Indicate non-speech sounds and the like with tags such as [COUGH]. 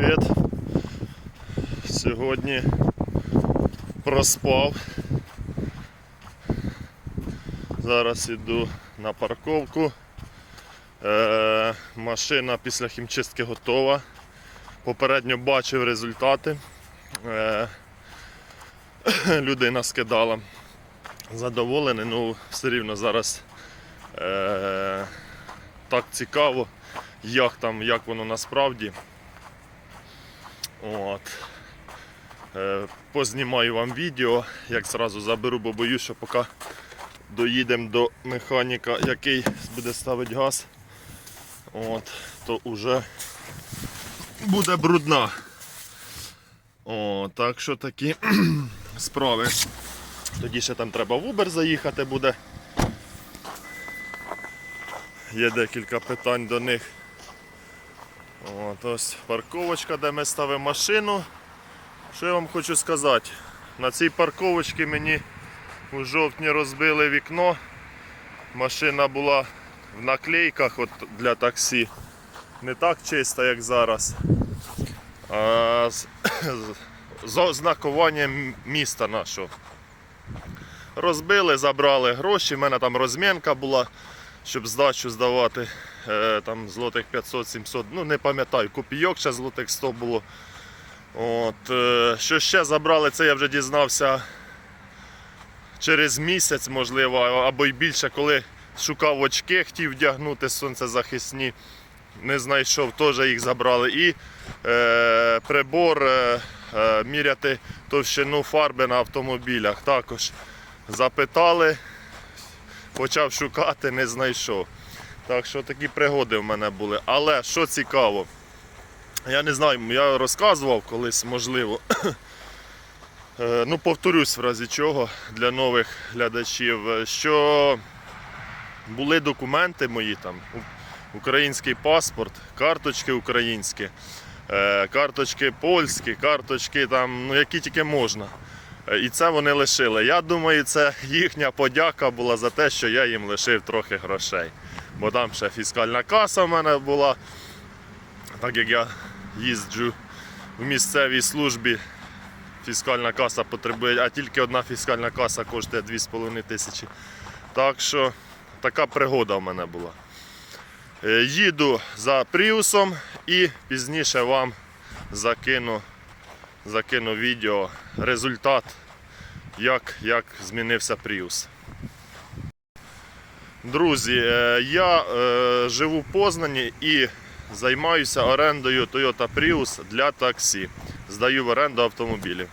привіт. Сьогодні проспав. Зараз іду на парковку. Е, машина після хімчистки готова. Попередньо бачив результати. Е, [CLEARS THROAT] людина скидала. Задоволений, ну все рівно зараз е, так цікаво, як там, як воно насправді. От. Е, познімаю вам відео, як зразу заберу, бо боюсь, що поки доїдемо до механіка, який буде ставити газ, от, то вже буде брудна. О, так що такі [CLEARS THROAT] справи. Тоді ще там треба в Uber заїхати буде. Є декілька питань до них. От ось парковочка, де ми ставимо машину. Що я вам хочу сказати? На цій парковочці мені у жовтні розбили вікно. Машина була в наклейках от для таксі. Не так чиста, як зараз. А з, з ознакуванням міста нашого. Розбили, забрали гроші. У мене там розмінка була, щоб здачу здавати. Е, там злотих 500-700, ну не пам'ятаю, копійок ще злотих 100 було. От, е, що ще забрали, це я вже дізнався через місяць, можливо, або й більше, коли шукав очки, хотів вдягнути сонцезахисні. Не знайшов, теж їх забрали. І е, прибор е, е, міряти товщину фарби на автомобілях. Також запитали, почав шукати, не знайшов. Так що такі пригоди в мене були. Але що цікаво, я не знаю, я розказував колись, можливо. [COUGHS] Е, ну, повторюсь в разі чого для нових глядачів, е, що були документи мої там, український паспорт, карточки українські, е, карточки польські, карточки там, ну які тільки можна. І це вони лишили. Я думаю, це їхня подяка була за те, що я їм лишив трохи грошей. Бо там ще фіскальна каса в мене була. Так як я їзджу в місцевій службі, фіскальна каса потребує, а тільки одна фіскальна каса коштує 2,5 тисячі. Так що така пригода в мене була. Е, Їду за пріусом і пізніше вам закину, закину відео, результат, як, як змінився пріус. Друзі, е, я е, живу в Познані і займаюся орендою Toyota Prius для таксі. Здаю в оренду автомобілі.